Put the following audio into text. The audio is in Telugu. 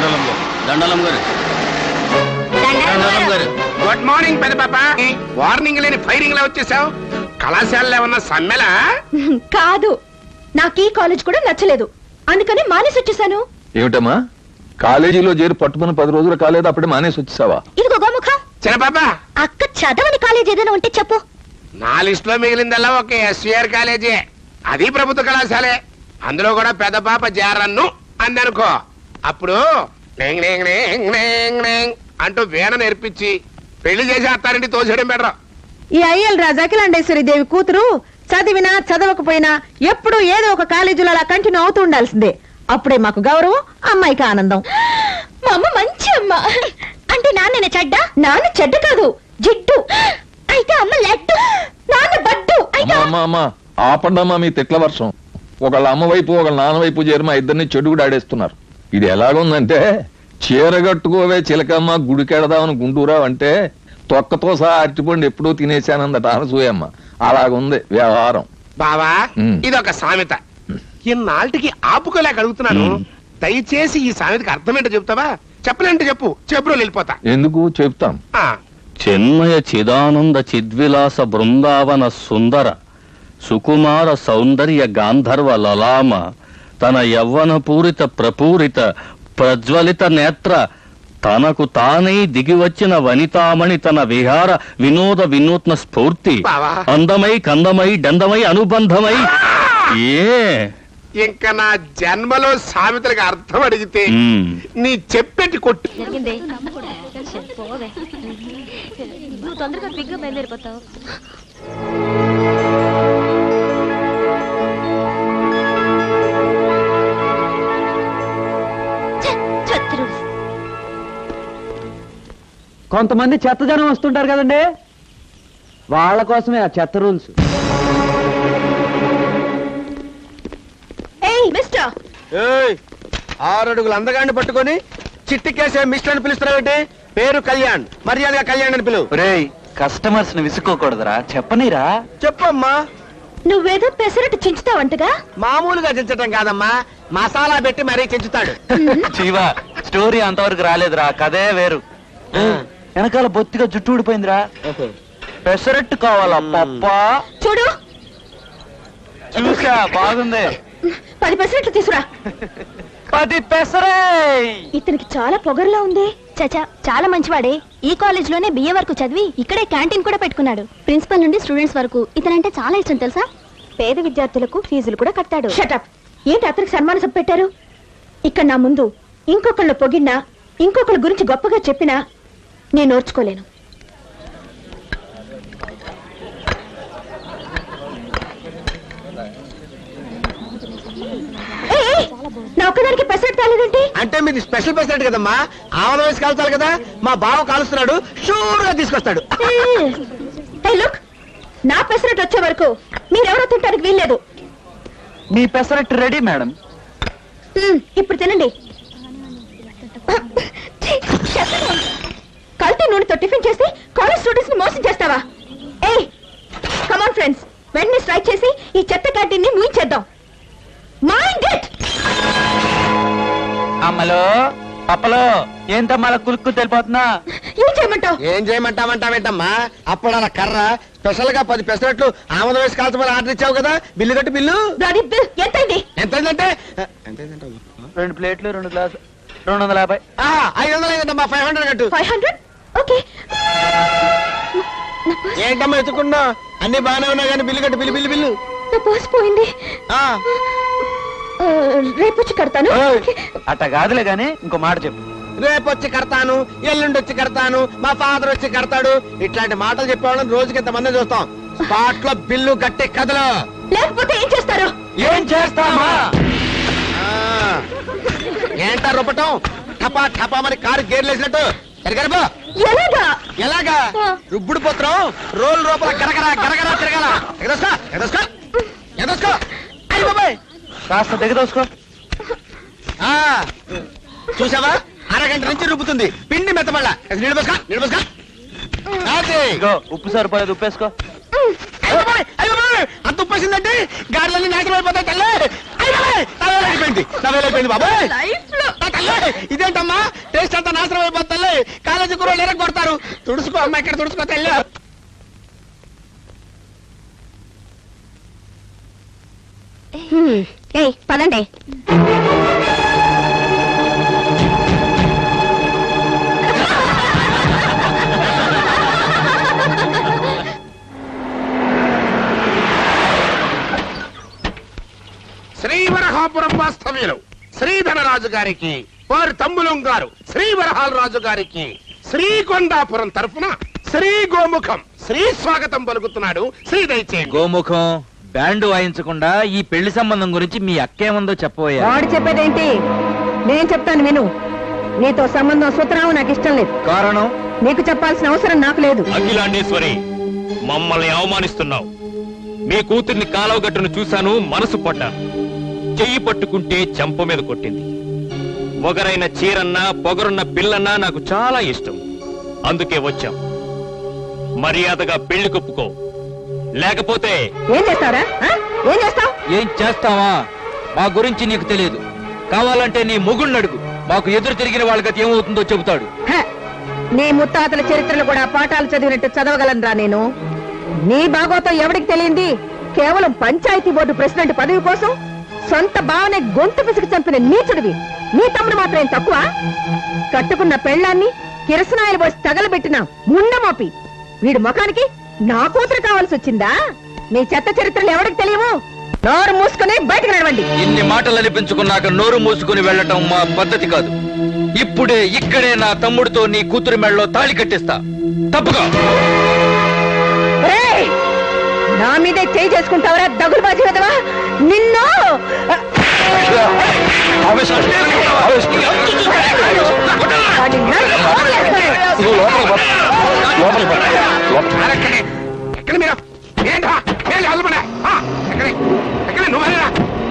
దండలం గారు. దండలం గారు. దండలం గారు. గుడ్ మార్నింగ్ పెద్ద పాప. వార్నింగ్ లేని ఫైరింగ్ లా వచ్చేసావు. కళాశాలలో ఏమన్నా సమ్మెలా? కాదు. నాకు ఈ కాలేజ్ కూడా నచ్చలేదు. అందుకని మానేసి వచ్చేసాను. ఏమిటమ్మా? కాలేజీలో చేరి పట్టుకుని పది రోజులు కాలేదు అప్పుడే మానేసి వచ్చేసావా? ఇదిగో గోముఖం. చిన్న పాప. అక్క చదవని కాలేజ్ ఏదైనా ఉంటే చెప్పు. నా లిస్ట్లో మిగిలిందల్లా ఒక ఎస్విఆర్ కాలేజీ. అది ప్రభుత్వ కళాశాలే. అందులో కూడా పెద్ద పాప జారన్ను అందనుకో. అప్పుడు అంటూ వీణ నేర్పించి పెళ్ళి చేసి అత్తారింటి తోసేయడం బెటర్. ఈ అయ్యల్ రాజు అఖిలాండేశ్వరి దేవి కూతురు చదివినా చదవకపోయినా ఎప్పుడూ ఏదో ఒక కాలేజీలో అలా కంటిన్యూ అవుతూ ఉండాల్సిందే. అప్పుడే మాకు గౌరవం అమ్మాయికి ఆనందం. మా అమ్మ మంచి అమ్మ. అంటే నాన్న చెడ్డ? నాన్న చెడ్డ కాదు జిడ్డు. అయితే అమ్మ లడ్డు. నాన్న బడ్డు. ఆపండమ్మా మీ తిట్ల వర్షం. ఒకళ్ళ అమ్మ వైపు ఒకళ్ళ నాన్న వైపు చేరి మా ఇద్దరిని చెడుగుడు ఆడేస్తున్నారు ఇది ఎలాగుందంటే చీరగట్టుకోవే చిలకమ్మ గుడికెడదామని గుంటూరావు అంటే తొక్కతో సహా అరటిపండు ఎప్పుడూ తినేశానందట అనసూయమ్మ. అలాగుంది వ్యవహారం. బావా. ఇదొక సామెత. ఇన్నాళ్ళకి ఆపుకోలేక అడుగుతున్నాను. దయచేసి ఈ సామెతకి అర్థమేంటో చెప్తావా? చెప్పలేంటే చెప్పు. చెప్పులో వెళ్ళిపోతా. ఎందుకు? చెప్తాం. ఆ, చిన్మయ చిదానంద చిద్విలాస బృందావన సుందర సుకుమార సౌందర్య గాంధర్వ లలామ తన యవ్వన పూరిత ప్రపూరిత ప్రజ్వలిత నేత్ర తనకు తానై దిగివచ్చిన వనితామణి తన విహార వినోద వినూత్న స్ఫూర్తి. అందమై కందమై డందమై అనుబంధమై. ఏ? ఇంకా నా జన్మలో సామెతలకు అర్థం అడిగితే. నీ చెప్పేటి కొట్టు. జరిగింది. పోవే. నువ్వు తొందరగా పిగ్గా బయలుదేరిపోతావు. కొంతమంది చెత్త జనం వస్తుంటారు కదండి? వాళ్ళ కోసమే ఆ చెత్త రూల్స్. ఏయ్ మిస్టర్! ఆరడుగులు అందగాన్ని పట్టుకొని చిట్టికేసే మిస్టర్ అని పిలుస్తున్నావేంటి? పేరు కళ్యాణ్ మర్యాదగా కళ్యాణ్ అని పిలువు. రేయ్ కస్టమర్స్ని విసుక్కోకూడదురా. చెప్పనీరా? చెప్పమ్మా. నువ్వేదో పెసరట్టు చించుతావంటగా మామూలుగా చించటం కాదమ్మా. మసాలా పెట్టి మరీ చించుతాడు. జీవా స్టోరీ అంతవరకు రాలేదురా. కదే వేరు. వెనకాల బొత్తిగా జుట్టు ఊడిపోయిందిరా. పెసరట్టు కావాలా పప్పా చూడు. చూసా బాగుంది. పది పెసరట్లు తీసురా. పది పెసరే. ఇతనికి చాలా పొగరులా ఉంది. చచా చాలా మంచివాడే. ఈ కాలేజ్లోనే బిఏ వరకు చదివి ఇక్కడే క్యాంటీన్ కూడా పెట్టుకున్నాడు. ప్రిన్సిపల్ నుండి స్టూడెంట్స్ వరకు. ఇతనంటే చాలా ఇష్టం తెలుసా? పేద విద్యార్థులకు ఫీజులు కూడా కట్టాడు షటప్ ఏంటి అతనికి సన్మాన సభ పెట్టారు? ఇక్కడ నా ముందు ఇంకొకళ్ళు పొగిడినా ఇంకొకళ్ళ గురించి గొప్పగా చెప్పినా నేను ఓర్చుకోలేను ఏయ్, ఏయ్, నా ఒక్కదానికి పెసరట్ తాలేదేంటి అంటే మీది స్పెషల్ పెసరెట్ కదమ్మా. ఆవల వయసు కాల్చాలి కదా. మా బావ కాలుస్తున్నాడు. షూర్గా తీసుకొస్తాడు లుక్ నా పెసరట్ వచ్చే వరకు మీరెవరో తింటానికి వీల్లేదు. మీ పెసరట్టు రెడీ మేడం. ఇప్పుడు తినండి. నూనెతో టిఫిన్ చేసి కాలేజ్ స్టూడెంట్స్ని మోసం చేస్తావా? ఏయ్ కమాన్ ఫ్రెండ్స్ వెంటనే స్ట్రైక్ చేసి ఈ చెత్త క్యాంటీన్ని ముయించేద్దాం మైండ్ ఇట్ అమ్మలో పప్పలో ఏంటమ్మా అలా కులుక్కు తెలిపోతున్నా? ఏం చేయమంటావు? ఏం చేయమంటామంటావేంటమ్మా అప్పుడు అలా కర్ర స్పెషల్గా పది పెసరెట్లు ఆమద వయసు కాల్చమని ఆర్డర్ ఇచ్చావు కదా? బిల్లు కట్టి బిల్లు? Bloody bill ఎంతైంది? రెండు ప్లేట్లు రెండు గ్లాసు రెండు వందల యాభై. ఆ, ఐదు వందలు అయిందంటమ్మా ఫైవ్ హండ్రెడ్ కట్టు. Five hundred okay. ఏంటమ్మా ఎత్తుకున్నా? అన్ని బాగానే ఉన్నా కానీ బిల్లు కట్టు బిల్లు బిల్లు బిల్లు. నా పర్స్ పోయింది. ఆ, ఆ, రేపు వచ్చి కడతాను. అట్ట కాదులే గాని ఇంకో మాట చెప్పు. రేపు వచ్చి కడతాను ఎల్లుండి వచ్చి కడతాను మా ఫాదర్ వచ్చి కడతాడు. ఇట్లాంటి మాటలు చెప్పేవాళ్ళని రోజుకి ఇంతమంది చూస్తాం. స్పాట్లో బిల్లు కట్టే కథలు. లేకపోతే ఏం చేస్తారు? ఏం చేస్తామా? ఆ, ఏంటా రుప్పటం? టపా టపా మరి కారు గేర్లేసినట్టు. ఎరగరబా ఎలాగా? ఎలాగా. రుబ్బుడు పోత్రం రోల్ రూపల గరగరా గరగరా తిరగల. ఎగదోసుకో ఎగదోసుకో ఎగదోసుకో. అయ్య బాబాయ్. కాస్త దిగదోసుకో. ఆ, చూసావా? అరగంట నుంచి రుబ్బుతుంది. పిండి మెత్తబళ్ళ నిలబోసుకో నిలబోసుకో. ఇగో ఉప్పు సరిపోలేదు ఉప్పేసుకో. బాబాయ్, బాబాయ్, అంత ఉప్పేసిందండి గాడిలన్నీ నాశనం అయిపోతాయి తల్లి. అయ్య బాబాయ్, నా వేలు అయిపోయింది నా వేలు అయిపోయింది బాబాయ్ లైఫ్లో నా తల్లి ఇదేంటమ్మా అమ్మ ఇక్కడ తుడుచుకో తెల్లు. ఏయ్ పదండి. శ్రీవరహాపురం వాస్తవ్యులు శ్రీధనరాజు గారికి వారి తమ్ములం గారు శ్రీవరహాల రాజు గారికి శ్రీకొండాపురం తరఫున శ్రీ గోముఖం శ్రీ స్వాగతం పలుకుతున్నాడు. శ్రీ దయచేయండి. గోముఖం బ్యాండ్ వాయించకుండా ఈ పెళ్ళి సంబంధం గురించి మీ అక్కేముందో చెప్పబోయా వాడు చెప్పేదేంటి? నేను చెప్తాను విను. నీతో సంబంధం సూత్రావు నాకు ఇష్టం లేదు. కారణం? నీకు చెప్పాల్సిన అవసరం నాకు లేదు. అఖిలాండేశ్వరి మమ్మల్ని అవమానిస్తున్నావు. మీ కూతుర్ని కాలవగట్టును చూశాను మనసు పడ్డాను. చెయ్యి పట్టుకుంటే చెంప మీద కొట్టింది. పొగరైన చీరన్నా పొగరున్న పిల్లన్నా నాకు చాలా ఇష్టం. అందుకే వచ్చాం. మర్యాదగా పెళ్ళి కొప్పుకో. లేకపోతే ఏం చేస్తావురా ఆ? ఏం చేస్తావు? ఏం చేస్తావా? మా గురించి నీకు తెలియదు. కావాలంటే నీ మొగుణ్ణి అడుగు. మాకు ఎదురు తిరిగిన వాళ్ళ గతి ఏమవుతుందో చెబుతాడు. నీ ముత్తాతల చరిత్రలు కూడా పాఠాలు చదివినట్టు చదవగలనురా నేను. నీ భాగవతం ఎవడికి తెలియంది? కేవలం పంచాయతీ బోర్డు ప్రెసిడెంట్ పదవి కోసం సొంత భావనే గొంతు పిసికి చంపిన నీచుడివి. నీ తమ్ముడు మాత్రం ఏం తక్కువ? కట్టుకున్న పెళ్ళాన్ని కిరసనాయలు పోసి తగలబెట్టిన ముండమోపి వీడి ముఖానికి నా కూతురు కావాల్సి వచ్చిందా? మీ చెత్త చరిత్రలు ఎవడికి తెలియవు నోరు మూసుకుని బయటకు నడవండి. ఇన్ని మాటలు అనిపించుకున్నాక నోరు మూసుకుని వెళ్ళటం మా పద్ధతి కాదు. ఇప్పుడే ఇక్కడే నా తమ్ముడితో నీ కూతురి మెడలో తాళి కట్టిస్తా. తప్పుగా! నా మీదే చేయి చేసుకుంటావరా దగులు బాజీ కదవా నిన్ను. నువ్వు లోపలికి పద. లోపలికి ఎక్కడ మీరు ఏంటా ఏం చదువుకున్నా ఎక్కడ ఎక్కడ నువ్వు